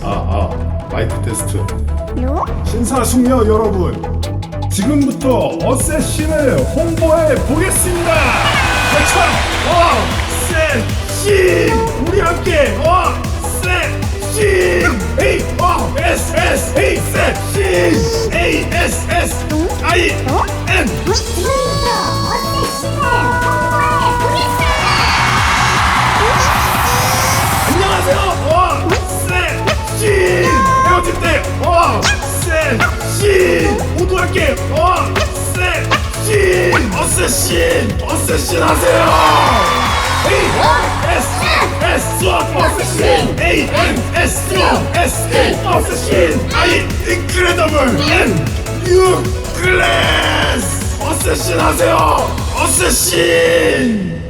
아, 아, 마이크 테스트. 요? 신사숙녀 여러분, 지금부터 어쌔신을 홍보해 보겠습니다. 대창, 어쌔신, 우리 함께 어쌔신, A O S S, A 신, A S S I N. 함께 어쌔신, 어쌔신, 어쌔신 하세요. A S S 어쌔신, A N S S 어쌔신, I incredible N U class 어쌔신 하세요. 어쌔신.